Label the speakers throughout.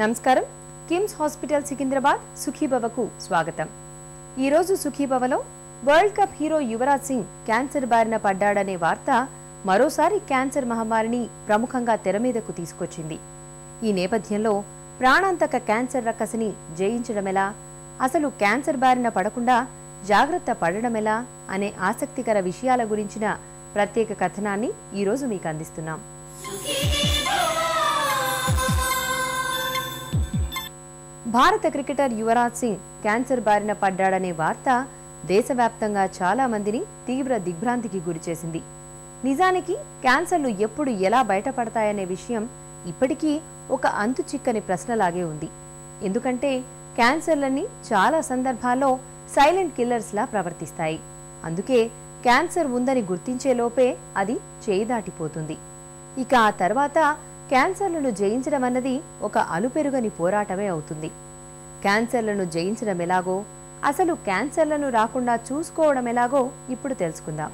Speaker 1: నమస్కారం. కిమ్స్ హాస్పిటల్ సికింద్రాబాద్ సుఖీభవకు స్వాగతం. ఈరోజు సుఖీభవలో world cup hero Yuvraj Singh cancer బారిన పడ్డాడనే వార్త మరోసారి క్యాన్సర్ మహమ్మారిని ప్రముఖంగా తెర మీదకు తీసుకొచ్చింది. ఈ నేపథ్యంలో ప్రాణాంతక క్యాన్సర్ రక్కసిని జయించడమెలా అసలు క్యాన్సర్ బారిన పడకుండా జాగ్రత్త పడడమెలా అనే ఆసక్తికర విషయాల గురించిన ప్రత్యేక కథనాన్ని ఈరోజు మీకు అందిస్తున్నాం. భారత క్రికెటర్ యువరాజ్ సింగ్ క్యాన్సర్ బారిన పడ్డాడనే వార్త దేశవ్యాప్తంగా చాలా మందిని తీవ్ర దిగ్భ్రాంతికి గురిచేసింది నిజానికి క్యాన్సర్లు ఎప్పుడు ఎలా బయటపడతాయనే విషయం ఇప్పటికీ ఒక అంతు చిక్కని ప్రశ్నలాగే ఉంది. ఎందుకంటే క్యాన్సర్లన్నీ చాలా సందర్భాల్లో సైలెంట్ కిల్లర్స్లా ప్రవర్తిస్తాయి. అందుకే క్యాన్సర్ ఉందని గుర్తించే లోపే అది చేయి దాటిపోతుంది. ఇక ఆ తర్వాత క్యాన్సర్లను జయించడం అన్నది ఒక అలుపెరుగని పోరాటమే అవుతుంది. క్యాన్సర్లను జయించడం ఎలాగో అసలు క్యాన్సర్లను రాకుండా చూసుకోవడం ఎలాగో ఇప్పుడు తెలుసుకుందాం.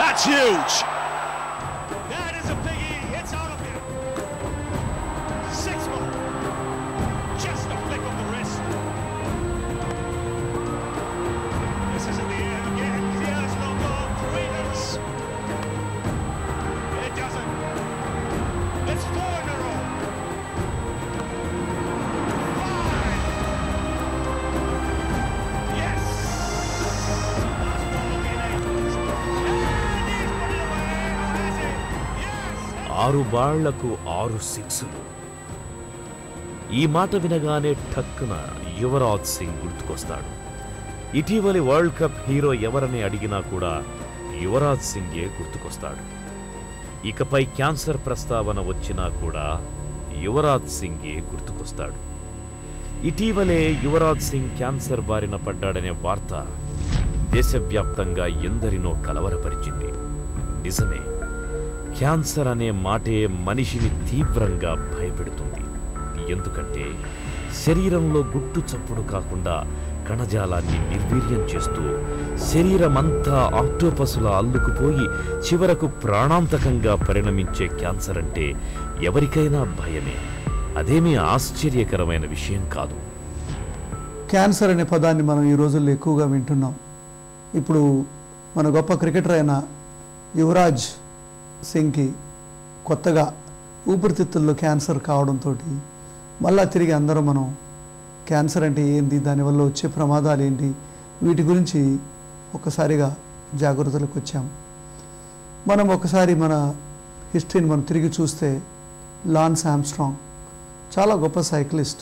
Speaker 2: That's huge.
Speaker 3: ఆరు బాళ్ళకు ఆరు సిక్సులు. ఈ మాట వినగానే ఠక్కున యువరాజ్ సింగ్ గుర్తుకొస్తాడు. ఇటీవలి వరల్డ్ కప్ హీరో ఎవరని అడిగినా కూడా యువరాజ్ సింగే గుర్తుకొస్తాడు. ఇకపై క్యాన్సర్ ప్రస్తావన వచ్చినా కూడా యువరాజ్ సింగే గుర్తుకొస్తాడు. ఇటీవలే యువరాజ్ సింగ్ క్యాన్సర్ బారిన పడ్డాడనే వార్త దేశవ్యాప్తంగా ఎందరినో కలవరపరిచింది. నిజమే. క్యాన్సర్ అనే మాటే మనిషిని తీవ్రంగా భయపెడుతుంది. ఎందుకంటే శరీరంలో గుట్టు చప్పుడు కాకుండా కణజాలాన్ని నిర్వీర్యం చేస్తూ శరీరమంతా ఆక్టోపసుల అల్లుకుపోయి చివరకు ప్రాణాంతకంగా పరిణమించే క్యాన్సర్ అంటే ఎవరికైనా భయమే. అదేమీ ఆశ్చర్యకరమైన విషయం కాదు.
Speaker 4: క్యాన్సర్ అనే పదాన్ని మనం ఈ రోజుల్లో ఎక్కువగా వింటున్నాం. ఇప్పుడు మన గొప్ప క్రికెటర్ అయిన యువరాజ్ సింగ్కి కొత్తగా ఊపిరితిత్తుల్లో క్యాన్సర్ కావడంతో మళ్ళా తిరిగి అందరూ మనం క్యాన్సర్ అంటే ఏంటి దానివల్ల వచ్చే ప్రమాదాలు ఏంటి? వీటి గురించి ఒక్కసారిగా జాగ్రత్తలకు వచ్చాం. మనం ఒకసారి మన హిస్టరీని మనం తిరిగి చూస్తే లాన్స్ ఆమ్స్ట్రాంగ్ చాలా గొప్ప సైక్లిస్ట్.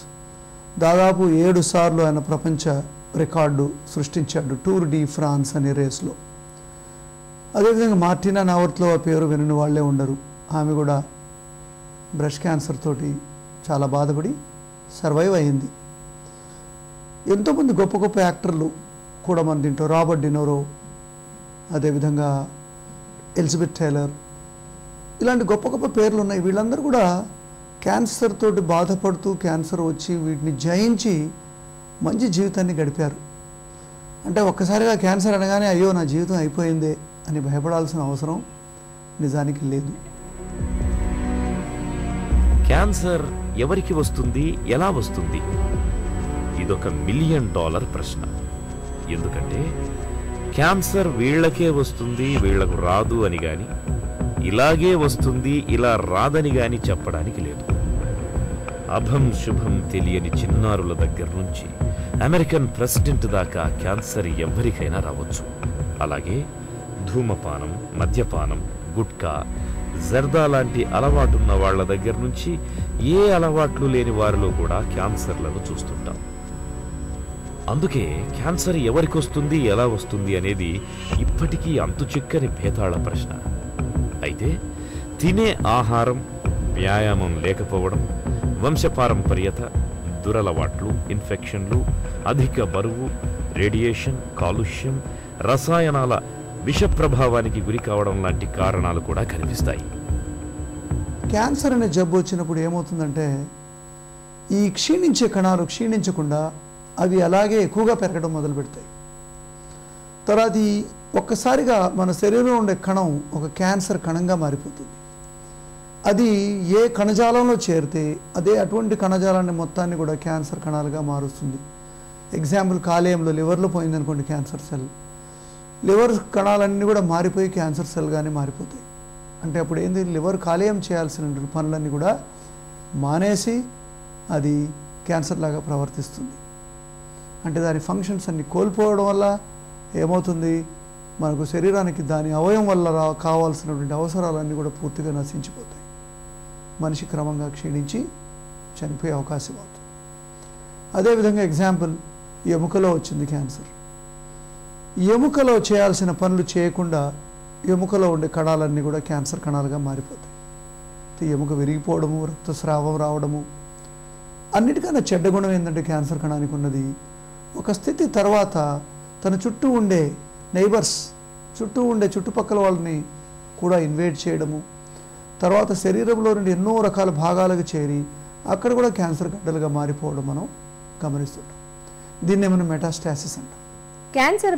Speaker 4: దాదాపు ఏడు సార్లు ఆయన ప్రపంచ రికార్డు సృష్టించాడు టూర్ డి ఫ్రాన్స్ అనే రేస్లో. అదేవిధంగా మార్టినా నావర్త్లో ఆ పేరు వినని వాళ్ళే ఉండరు. ఆమె కూడా బ్రెస్ట్ క్యాన్సర్ తోటి చాలా బాధపడి సర్వైవ్ అయింది ఎంతోమంది గొప్ప గొప్ప యాక్టర్లు కూడా మన దీంట్లో రాబర్ట్ డినోరో అదేవిధంగా ఎలిజబెత్ టైలర్ ఇలాంటి గొప్ప గొప్ప పేర్లు ఉన్నాయి. వీళ్ళందరూ కూడా క్యాన్సర్ తోటి బాధపడుతూ క్యాన్సర్ వచ్చి వీటిని జయించి మంచి జీవితాన్ని గడిపారు. అంటే ఒక్కసారిగా క్యాన్సర్ అనగానే అయ్యో నా జీవితం అయిపోయిందే. అని భయపడాల్సిన అవసరం నిజానికి లేదు.
Speaker 3: క్యాన్సర్ ఎవరికి వస్తుంది? ఎలా వస్తుంది? ఇదొక మిలియన్ డాలర్ ప్రశ్న. ఎందుకంటే క్యాన్సర్ వీళ్ళకే వస్తుంది వీళ్ళకు రాదు అని గాని ఇలాగే వస్తుంది ఇలా రాదని గాని చెప్పడానికి లేదు. అభం శుభం తెలియని చిన్నారుల దగ్గర నుంచి అమెరికన్ ప్రెసిడెంట్ దాకా క్యాన్సర్ ఎవరికైనా రావచ్చు. అలాగే ధూమపానం మద్యపానం గుట్కా జర్దా లాంటి అలవాటున్న వాళ్ళ దగ్గర నుంచి ఏ అలవాట్లు లేని వారిలో కూడా క్యాన్సర్లను చూస్తుంటాం. అందుకే క్యాన్సర్ ఎవరికి వస్తుంది ఎలా వస్తుంది అనేది ఇప్పటికీ అంతుచిక్కని భేతాళ ప్రశ్న. అయితే తినే ఆహారం వ్యాయామం లేకపోవడం వంశపారంపర్యత దురలవాట్లు ఇన్ఫెక్షన్లు అధిక బరువు రేడియేషన్ కాలుష్యం రసాయనాల విష ప్రభావానికి గురి కావడం లాంటి కారణాలు కూడా కనిపిస్తాయి.
Speaker 4: క్యాన్సర్ అనే జబ్బు వచ్చినప్పుడు ఏమవుతుందంటే ఈ క్షీణించే కణాలు క్షీణించకుండా అవి అలాగే ఎక్కువగా పెరగడం మొదలు పెడతాయి. తర్వాత ఒక్కసారిగా మన శరీరంలో ఉండే కణం ఒక క్యాన్సర్ కణంగా మారిపోతుంది. అది ఏ కణజాలంలో చేరితే అదే అటువంటి కణజాలాన్ని మొత్తాన్ని కూడా క్యాన్సర్ కణాలుగా మారుస్తుంది. ఎగ్జాంపుల్ కాలేయంలో లివర్లో పోయిందనుకోండి క్యాన్సర్ సెల్. లివర్ కణాలన్నీ కూడా మారిపోయి క్యాన్సర్ సెల్గానే మారిపోతాయి. అంటే అప్పుడు ఏంది? లివర్ కాలేయం చేయాల్సిన పనులన్నీ కూడా మానేసి అది క్యాన్సర్ లాగా ప్రవర్తిస్తుంది. అంటే దాని ఫంక్షన్స్ అన్ని కోల్పోవడం వల్ల ఏమవుతుంది? మనకు శరీరానికి దాని అవయం వల్ల రా కావాల్సినటువంటి అవసరాలన్నీ కూడా పూర్తిగా నశించిపోతాయి. మనిషి క్రమంగా క్షీణించి చనిపోయే అవకాశం అవుతుంది. అదేవిధంగా ఎగ్జాంపుల్ ఎముకలో వచ్చింది క్యాన్సర్. ఎముకలో చేయాల్సిన పనులు చేయకుండా ఎముకలో ఉండే కణాలన్నీ కూడా క్యాన్సర్ కణాలుగా మారిపోతాయి. ఎముక విరిగిపోవడము రక్తస్రావం రావడము అన్నిటికన్నా చెడ్డ గుణం ఏంటంటే క్యాన్సర్ కణానికి ఉన్నది. ఒక స్థితి తర్వాత తన చుట్టూ ఉండే నైబర్స్ చుట్టూ ఉండే చుట్టుపక్కల వాళ్ళని కూడా ఇన్వైట్ చేయడము తర్వాత శరీరంలో నుండి ఎన్నో రకాల భాగాలకు చేరి అక్కడ కూడా క్యాన్సర్ గడ్డలుగా మారిపోవడం మనం గమనిస్తుంటాం. దీన్ని మనం మెటాస్టాసిస్ అంటాం.
Speaker 1: క్యాన్సర్